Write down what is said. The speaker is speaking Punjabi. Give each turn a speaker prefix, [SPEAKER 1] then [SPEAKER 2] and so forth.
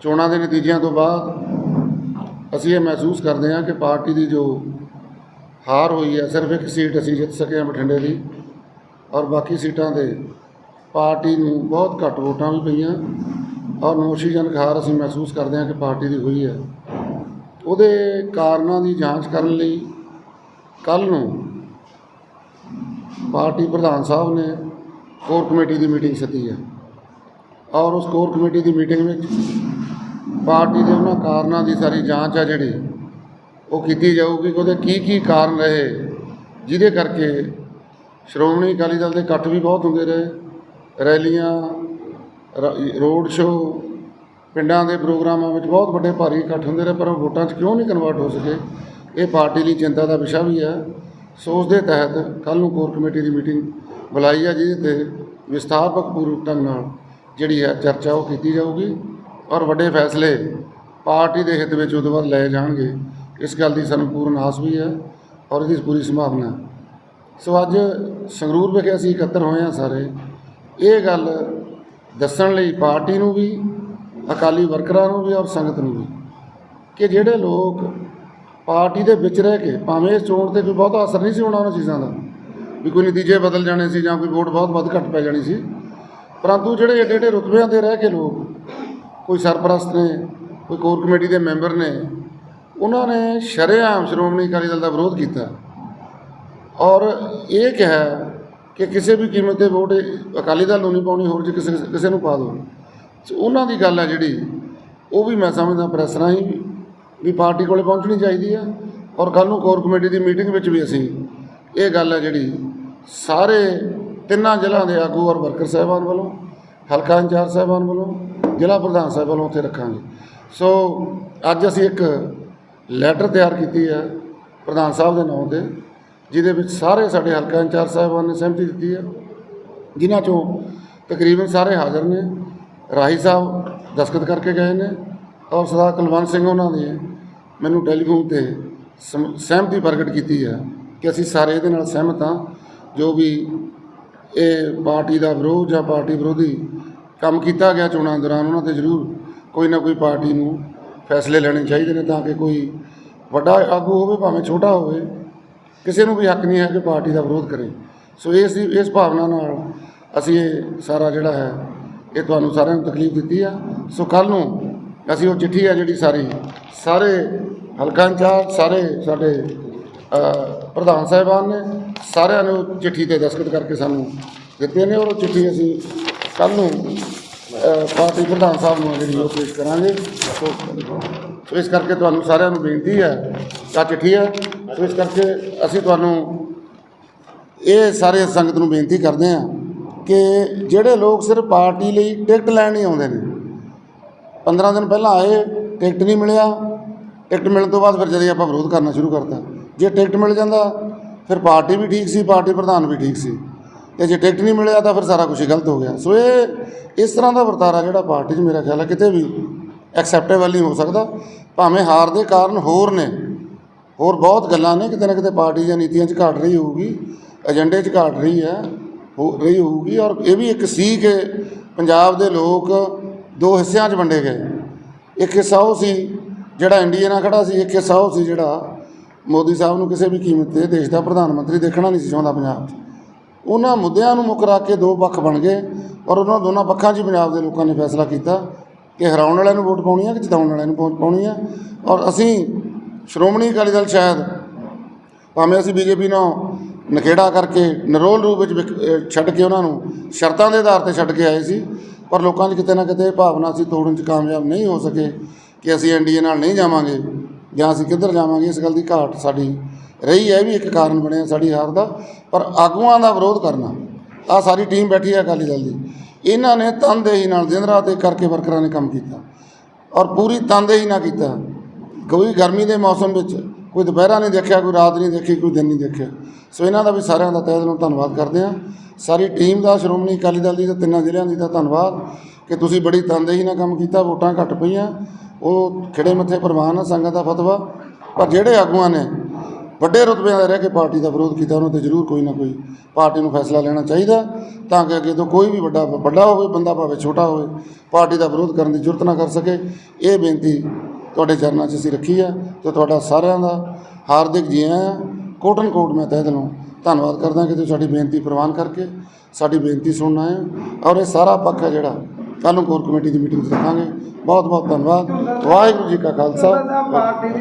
[SPEAKER 1] ਚੋਣਾਂ ਦੇ ਨਤੀਜਿਆਂ ਤੋਂ ਬਾਅਦ ਅਸੀਂ ਇਹ ਮਹਿਸੂਸ ਕਰਦੇ ਹਾਂ ਕਿ ਪਾਰਟੀ ਦੀ ਜੋ ਹਾਰ ਹੋਈ ਹੈ, ਸਿਰਫ ਇੱਕ ਸੀਟ ਅਸੀਂ ਜਿੱਤ ਸਕੇ ਹਾਂ ਬਠਿੰਡੇ ਦੀ ਔਰ ਬਾਕੀ ਸੀਟਾਂ ਤੇ ਪਾਰਟੀ ਨੂੰ ਬਹੁਤ ਘੱਟ ਵੋਟਾਂ ਵੀ ਪਈਆਂ ਔਰ ਨੋਸ਼ੀਜਨਕ ਹਾਰ ਅਸੀਂ ਮਹਿਸੂਸ ਕਰਦੇ ਹਾਂ ਕਿ ਪਾਰਟੀ ਦੀ ਹੋਈ ਹੈ। ਉਹਦੇ ਕਾਰਨਾਂ ਦੀ ਜਾਂਚ ਕਰਨ ਲਈ ਕੱਲ ਨੂੰ ਪਾਰਟੀ ਪ੍ਰਧਾਨ ਸਾਹਿਬ ਨੇ ਕੋਰ ਕਮੇਟੀ ਦੀ ਮੀਟਿੰਗ ਸੱਦੀ ਹੈ ਔਰ ਉਸ ਕੋਰ ਕਮੇਟੀ ਦੀ ਮੀਟਿੰਗ ਵਿੱਚ ਪਾਰਟੀ ਦੇ ਉਹਨਾਂ ਕਾਰਨਾਂ ਦੀ ਸਾਰੀ ਜਾਂਚ ਆ ਜਿਹੜੀ, ਉਹ ਕੀਤੀ ਜਾਊਗੀ ਕਿ ਉਹਦੇ ਕੀ ਕੀ ਕਾਰਨ ਰਹੇ, ਜਿਹਦੇ ਕਰਕੇ ਸ਼੍ਰੋਮਣੀ ਅਕਾਲੀ ਦਲ ਦੇ ਇਕੱਠ ਵੀ ਬਹੁਤ ਹੁੰਦੇ ਰਹੇ, ਰੈਲੀਆਂ ਰੋਡ ਸ਼ੋਅ, ਪਿੰਡਾਂ ਦੇ ਪ੍ਰੋਗਰਾਮਾਂ ਵਿੱਚ ਬਹੁਤ ਵੱਡੇ ਭਾਰੀ ਇਕੱਠ ਹੁੰਦੇ ਰਹੇ, ਪਰ ਉਹ ਵੋਟਾਂ 'ਚ ਕਿਉਂ ਨਹੀਂ ਕਨਵਰਟ ਹੋ ਸਕੇ? ਇਹ ਪਾਰਟੀ ਲਈ ਚਿੰਤਾ ਦਾ ਵਿਸ਼ਾ ਵੀ ਹੈ। ਸੋ ਉਸ ਦੇ ਤਹਿਤ ਕੱਲ ਨੂੰ ਕੋਰ ਕਮੇਟੀ ਦੀ ਮੀਟਿੰਗ ਬੁਲਾਈ ਹੈ ਜਿਹਦੇ ਤੇ ਵਿਸਥਾਰਪਕ ਪੂਰਵਕ ਢੰਗ ਨਾਲ ਜਿਹੜੀ ਹੈ ਚਰਚਾ ਉਹ ਕੀਤੀ ਜਾਊਗੀ। ਔਰ ਵੱਡੇ ਫੈਸਲੇ ਪਾਰਟੀ ਦੇ ਹਿੱਤ ਵਿੱਚ ਉਦੋਂ ਬਾਅਦ ਲਏ ਜਾਣਗੇ। ਇਸ ਗੱਲ ਦੀ ਸਾਨੂੰ ਪੂਰਨ ਆਸ ਵੀ ਹੈ ਔਰ ਇਹਦੀ ਪੂਰੀ ਸੰਭਾਵਨਾ ਸੋ ਅੱਜ ਸੰਗਰੂਰ ਵਿਖੇ ਅਸੀਂ ਇਕੱਤਰ ਹੋਏ ਹਾਂ ਸਾਰੇ। ਇਹ ਗੱਲ ਦੱਸਣ ਲਈ ਪਾਰਟੀ ਨੂੰ ਵੀ, ਅਕਾਲੀ ਵਰਕਰਾਂ ਨੂੰ ਵੀ ਔਰ ਸੰਗਤ ਨੂੰ ਵੀ ਕਿ ਜਿਹੜੇ ਲੋਕ ਪਾਰਟੀ ਦੇ ਵਿੱਚ ਰਹਿ ਕੇ ਭਾਵੇਂ ਇਸ ਚੋਣ ਤੇ ਕੋਈ ਬਹੁਤਾ ਅਸਰ ਨਹੀਂ ਸੀ ਹੋਣਾ ਉਹਨਾਂ ਚੀਜ਼ਾਂ ਦਾ, ਵੀ ਕੋਈ ਨਤੀਜੇ ਬਦਲ ਜਾਣੇ ਸੀ ਜਾਂ ਕੋਈ ਵੋਟ ਬਹੁਤ ਵੱਧ ਘੱਟ ਪੈ ਜਾਣੀ ਸੀ, ਪਰੰਤੂ ਜਿਹੜੇ ਏਡੇ ਏਡੇ ਰੁਤਬਿਆਂ ਤੇ ਰਹਿ ਕੇ ਲੋਕ ਕੋਈ ਸਰਪ੍ਰਸਤ ਨੇ, ਕੋਈ ਕੋਰ ਕਮੇਟੀ ਦੇ ਮੈਂਬਰ ਨੇ, ਉਹਨਾਂ ਨੇ ਸ਼ਰੇਆਮ ਸ਼੍ਰੋਮਣੀ ਅਕਾਲੀ ਦਲ ਦਾ ਵਿਰੋਧ ਕੀਤਾ। ਔਰ ਇਹ ਕਿਹਾ ਕਿ ਕਿਸੇ ਵੀ ਕੀਮਤ ਤੇ ਵੋਟ ਅਕਾਲੀ ਦਲ ਨੂੰ ਨਹੀਂ ਪਾਉਣੀ, ਹੋਰ ਜੇ ਕਿਸੇ ਕਿਸੇ ਨੂੰ ਪਾ ਦਿਓ ਉਹਨਾਂ ਦੀ ਗੱਲ ਹੈ ਜਿਹੜੀ, ਉਹ ਵੀ ਮੈਂ ਸਮਝਦਾ ਪ੍ਰੈਸ ਰਾਹੀਂ ਵੀ- ਪਾਰਟੀ ਕੋਲੇ ਪਹੁੰਚਣੀ ਚਾਹੀਦੀ ਹੈ ਔਰ ਕੱਲ੍ਹ ਨੂੰ ਕੋਰ ਕਮੇਟੀ ਦੀ ਮੀਟਿੰਗ ਵਿੱਚ ਵੀ ਅਸੀਂ ਇਹ ਗੱਲ ਹੈ ਜਿਹੜੀ ਸਾਰੇ ਤਿੰਨਾਂ ਜ਼ਿਲ੍ਹਿਆਂ ਦੇ ਆਗੂ ਔਰ ਵਰਕਰ ਸਾਹਿਬਾਨ ਵੱਲੋਂ, ਹਲਕਾ ਇੰਚਾਰਜ ਸਾਹਿਬਾਨ ਵੱਲੋਂ ਜ਼ਿਲ੍ਹਾ ਪ੍ਰਧਾਨ ਸਾਹਿਬ ਵੱਲੋਂ ਉੱਥੇ ਰੱਖਾਂਗੇ। ਸੋ ਅੱਜ ਅਸੀਂ ਇੱਕ ਲੈਟਰ ਤਿਆਰ ਕੀਤੀ ਹੈ ਪ੍ਰਧਾਨ ਸਾਹਿਬ ਦੇ ਨਾਮ ਤੇ, ਜਿਹਦੇ ਵਿੱਚ ਸਾਰੇ ਸਾਡੇ ਹਲਕਾ ਇੰਚਾਰਜ ਸਾਹਿਬਾਨ ਨੇ ਸਹਿਮਤੀ ਦਿੱਤੀ ਹੈ, ਜਿਨ੍ਹਾਂ ਚੋਂ ਤਕਰੀਬਨ ਸਾਰੇ ਹਾਜ਼ਰ ਨੇ। ਰਾਹੀ ਸਾਹਿਬ ਦਸਖਤ ਕਰਕੇ ਗਏ ਨੇ ਔਰ ਸਰਦਾਰ ਕੁਲਵੰਤ ਸਿੰਘ ਉਹਨਾਂ ਨੇ ਮੈਨੂੰ ਟੈਲੀਫੋਨ ਤੇ ਸਮ- ਸਹਿਮਤੀ ਪ੍ਰਗਟ ਕੀਤੀ ਹੈ ਕਿ ਅਸੀਂ ਸਾਰੇ ਇਹਦੇ ਨਾਲ ਸਹਿਮਤ ਹਾਂ, ਜੋ ਵੀ ਇਹ ਪਾਰਟੀ ਦਾ ਵਿਰੋਧ ਜਾਂ ਪਾਰਟੀ ਵਿਰੋਧੀ ਕੰਮ ਕੀਤਾ ਗਿਆ ਚੋਣਾਂ ਦੌਰਾਨ, ਉਹਨਾਂ ਤੇ ਜ਼ਰੂਰ ਕੋਈ ਨਾ ਕੋਈ ਪਾਰਟੀ ਨੂੰ ਫੈਸਲੇ ਲੈਣੇ ਚਾਹੀਦੇ ਨੇ ਤਾਂ ਕਿ ਕੋਈ ਵੱਡਾ ਆਗੂ ਹੋਵੇ, ਭਾਵੇਂ ਛੋਟਾ ਹੋਵੇ, ਕਿਸੇ ਨੂੰ ਵੀ ਹੱਕ ਨਹੀਂ ਹੈ ਕਿ ਪਾਰਟੀ ਦਾ ਵਿਰੋਧ ਕਰੇ। ਸੋ ਇਸ ਦੀ ਇਸ ਭਾਵਨਾ ਨਾਲ ਅਸੀਂ ਇਹ ਸਾਰਾ ਜਿਹੜਾ ਹੈ, ਇਹ ਤੁਹਾਨੂੰ ਸਾਰਿਆਂ ਨੂੰ ਤਕਲੀਫ ਦਿੱਤੀ ਆ। ਸੋ ਕੱਲ ਨੂੰ ਅਸੀਂ ਉਹ ਚਿੱਠੀ ਆ ਜਿਹੜੀ ਸਾਰੀ, ਸਾਰੇ ਹਲਕਾ ਇੰਚਾਰਜ, ਸਾਰੇ ਸਾਡੇ ਪ੍ਰਧਾਨ ਸਾਹਿਬਾਨ ਨੇ ਸਾਰਿਆਂ ਨੇ ਉਹ ਚਿੱਠੀ ਤੇ ਦਸਖਤ ਕਰਕੇ ਸਾਨੂੰ ਦਿੱਤੇ ਨੇ ਔਰ ਉਹ ਚਿੱਠੀ ਅਸੀਂ ਕੱਲ ਨੂੰ ਅ, ਪਾਰਟੀ ਪ੍ਰਧਾਨ ਸਾਹਿਬ ਨੂੰ ਜਿਹੜੀ ਉਹ ਪੇਸ਼ ਕਰਾਂਗੇ। ਸੋ ਇਸ ਕਰਕੇ ਤੁਹਾਨੂੰ ਸਾਰਿਆਂ ਨੂੰ ਬੇਨਤੀ ਹੈ ਤਾਂ ਚਿੱਠੀ ਹੈ। ਸੋ ਇਸ ਕਰਕੇ ਅਸੀਂ ਤੁਹਾਨੂੰ ਇਹ ਸਾਰੇ ਸੰਗਤ ਨੂੰ ਬੇਨਤੀ ਕਰਦੇ ਹਾਂ ਕਿ ਜਿਹੜੇ ਲੋਕ ਸਿਰਫ ਪਾਰਟੀ ਲਈ ਟਿਕਟ ਲੈਣ ਹੀ ਆਉਂਦੇ ਨੇ 15 ਦਿਨ ਪਹਿਲਾਂ ਆਏ ਟਿਕਟ ਨਹੀਂ ਮਿਲਿਆ। ਟਿਕਟ ਮਿਲਣ ਤੋਂ ਬਾਅਦ ਫਿਰ ਜਦੇ ਆਪਾਂ ਵਿਰੋਧ ਕਰਨਾ ਸ਼ੁਰੂ ਕਰਤਾ। ਜੇ ਟਿਕਟ ਮਿਲ ਜਾਂਦਾ ਫਿਰ ਪਾਰਟੀ ਵੀ ਠੀਕ ਸੀ ਪਾਰਟੀ ਪ੍ਰਧਾਨ ਵੀ ਠੀਕ ਸੀ। ਤੇ ਜੇ ਟਿਕਟ ਨਹੀਂ ਮਿਲਿਆ ਤਾਂ ਫਿਰ ਸਾਰਾ ਕੁਝ ਹੀ ਗਲਤ ਹੋ ਗਿਆ। ਸੋ ਇਹ ਇਸ ਤਰ੍ਹਾਂ ਦਾ ਵਰਤਾਰਾ ਜਿਹੜਾ ਪਾਰਟੀ 'ਚ ਮੇਰਾ ਖਿਆਲ ਹੈ ਕਿਤੇ ਵੀ ਐਕਸੈਪਟੇਬਲ ਨਹੀਂ ਹੋ ਸਕਦਾ। ਭਾਵੇਂ ਹਾਰ ਦੇ ਕਾਰਨ ਹੋਰ ਨੇ, ਹੋਰ ਬਹੁਤ ਗੱਲਾਂ ਨੇ, ਕਿਤੇ ਨਾ ਕਿਤੇ ਪਾਰਟੀ ਦੀਆਂ ਨੀਤੀਆਂ 'ਚ ਘਾਟ ਰਹੀ ਹੋਊਗੀ ਏਜੰਡੇ 'ਚ ਘਾਟ ਰਹੀ ਹੈ, ਹੋ ਰਹੀ ਹੋਊਗੀ ਔਰ ਇਹ ਵੀ ਇੱਕ ਸੀ ਕਿ ਪੰਜਾਬ ਦੇ ਲੋਕ ਦੋ ਹਿੱਸਿਆਂ 'ਚ ਵੰਡੇ ਗਏ। ਇੱਕ ਹਿੱਸਾ ਉਹ ਸੀ ਜਿਹੜਾ ਇੰਡੀਆ ਨਾਲ ਖੜਾ ਸੀ, ਇੱਕ ਹਿੱਸਾ ਉਹ ਸੀ ਜਿਹੜਾ ਮੋਦੀ ਸਾਹਿਬ ਨੂੰ ਕਿਸੇ ਵੀ ਕੀਮਤ ਤੇ ਦੇਸ਼ ਦਾ ਪ੍ਰਧਾਨ ਮੰਤਰੀ ਦੇਖਣਾ ਨਹੀਂ ਸੀ ਚਾਹੁੰਦਾ ਪੰਜਾਬ 'ਚ। ਉਹਨਾਂ ਮੁੱਦਿਆਂ ਨੂੰ ਮੁੱਖ ਰੱਖ ਕੇ ਦੋ ਪੱਖ ਬਣ ਗਏ ਔਰ ਉਹਨਾਂ ਦੋਨਾਂ ਪੱਖਾਂ 'ਚ ਹੀ ਪੰਜਾਬ ਦੇ ਲੋਕਾਂ ਨੇ ਫੈਸਲਾ ਕੀਤਾ ਕਿ ਹਰਾਉਣ ਵਾਲਿਆਂ ਨੂੰ ਵੋਟ ਪਾਉਣੀ ਹੈ ਕਿ ਜਿਤਾਉਣ ਵਾਲਿਆਂ ਨੂੰ ਵੋਟ ਪਾਉਣੀ ਹੈ ਔਰ ਅਸੀਂ ਸ਼੍ਰੋਮਣੀ ਅਕਾਲੀ ਦਲ ਸ਼ਾਇਦ ਭਾਵੇਂ ਅਸੀਂ ਬੀਜੇਪੀ ਨਾਲ ਨਖੇੜਾ ਕਰਕੇ ਨਰੋਲ ਰੂਪ ਵਿੱਚ ਵਿਕ- ਛੱਡ ਕੇ ਉਹਨਾਂ ਨੂੰ ਸ਼ਰਤਾਂ ਦੇ ਆਧਾਰ ਤੇ ਛੱਡ ਕੇ ਆਏ ਸੀ, ਪਰ ਲੋਕਾਂ 'ਚ ਕਿਤੇ ਨਾ ਕਿਤੇ ਭਾਵਨਾ ਅਸੀਂ ਤੋੜਨ 'ਚ ਕਾਮਯਾਬ ਨਹੀਂ ਹੋ ਸਕੇ ਕਿ ਅਸੀਂ ਐਨਡੀਏ ਨਾਲ ਨਹੀਂ ਜਾਵਾਂਗੇ ਜਾਂ ਅਸੀਂ ਕਿੱਧਰ ਜਾਵਾਂਗੇ, ਇਸ ਗੱਲ ਦੀ ਘਾਟ ਸਾਡੀ ਰਹੀ ਹੈ, ਇਹ ਵੀ ਇੱਕ ਕਾਰਨ ਬਣਿਆ ਸਾਡੀ ਹਾਰ ਦਾ। ਪਰ ਆਗੂਆਂ ਦਾ ਵਿਰੋਧ ਕਰਨਾ ਆ ਸਾਰੀ ਟੀਮ ਬੈਠੀ ਹੈ ਅਕਾਲੀ ਦਲ ਦੀ। ਇਹਨਾਂ ਨੇ ਤਨਦੇਹੀ ਨਾਲ ਦਿਨ ਰਾਤ ਇੱਕ ਕਰਕੇ ਵਰਕਰਾਂ ਨੇ ਕੰਮ ਕੀਤਾ ਔਰ ਪੂਰੀ ਤਨਦੇਹੀ ਨਾਲ ਕੀਤਾ। ਕੋਈ ਗਰਮੀ ਦੇ ਮੌਸਮ ਵਿੱਚ ਕੋਈ ਦੁਪਹਿਰਾ ਨਹੀਂ ਦੇਖਿਆ, ਕੋਈ ਰਾਤ ਨਹੀਂ ਦੇਖੀ, ਕੋਈ ਦਿਨ ਨਹੀਂ ਦੇਖਿਆ। ਸੋ ਇਹਨਾਂ ਦਾ ਵੀ ਸਾਰਿਆਂ ਦਾ ਤਹਿ ਦਿਲੋਂ ਧੰਨਵਾਦ ਕਰਦੇ ਹਾਂ। ਸਾਰੀ ਟੀਮ ਦਾ, ਸ਼੍ਰੋਮਣੀ ਅਕਾਲੀ ਦਲ ਦੀ ਤੇ ਤਿੰਨਾਂ ਜ਼ਿਲ੍ਹਿਆਂ ਦੀ ਦਾ ਧੰਨਵਾਦ ਕਿ ਤੁਸੀਂ ਬੜੀ ਤਨਦੇਹੀ ਨਾਲ ਕੰਮ ਕੀਤਾ, ਵੋਟਾਂ ਘੱਟ ਪਈਆਂ। ਉਹ ਖਿੜੇ ਮੱਥੇ ਪ੍ਰਵਾਨ ਆ, ਸੰਗਤ ਦਾ ਫਤਵਾ। ਪਰ ਜਿਹੜੇ ਆਗੂਆਂ ਨੇ ਵੱਡੇ ਰੁਤਬਿਆਂ ਦੇ ਰਹਿ ਕੇ ਪਾਰਟੀ ਦਾ ਵਿਰੋਧ ਕੀਤਾ, ਉਹਨਾਂ ਤੇ ਜ਼ਰੂਰ ਕੋਈ ਨਾ ਕੋਈ ਪਾਰਟੀ ਨੂੰ ਫੈਸਲਾ ਲੈਣਾ ਚਾਹੀਦਾ ਤਾਂ ਕਿ ਅੱਗੇ ਤੋਂ ਕੋਈ ਵੀ ਵੱਡਾ ਵੱਡਾ ਹੋਵੇ, ਬੰਦਾ ਭਾਵੇਂ ਛੋਟਾ ਹੋਵੇ, ਪਾਰਟੀ ਦਾ ਵਿਰੋਧ ਕਰਨ ਦੀ ਜ਼ਰੂਰਤ ਨਾ ਕਰ ਸਕੇ। ਇਹ ਬੇਨਤੀ ਤੁਹਾਡੇ ਚਰਨਾਂ 'ਚ ਅਸੀਂ ਰੱਖੀ ਆ ਤੇ ਤੁਹਾਡਾ ਸਾਰਿਆਂ ਦਾ ਹਾਰਦਿਕ ਜੀ ਆਇਆਂ ਕੋਟਨ ਕੋਟ ਮੈਂ ਤਹਿ ਦਿਲੋਂ ਧੰਨਵਾਦ ਕਰਦਾ ਕਿ ਤੁਸੀਂ ਸਾਡੀ ਬੇਨਤੀ ਪ੍ਰਵਾਨ ਕਰਕੇ ਸਾਡੀ ਬੇਨਤੀ ਸੁਣਨ ਆਏ ਔਰ ਇਹ ਸਾਰਾ ਪੱਖ ਹੈ ਜਿਹੜਾ ਕੱਲ੍ਹ ਨੂੰ ਕੋਰ ਕਮੇਟੀ ਦੀ ਮੀਟਿੰਗ 'ਚ ਰੱਖਾਂਗੇ। ਬਹੁਤ ਬਹੁਤ ਧੰਨਵਾਦ। ਵਾਹਿਗੁਰੂ ਜੀ ਕਾ ਖਾਲਸਾ।
[SPEAKER 2] ਪਾਰਟੀ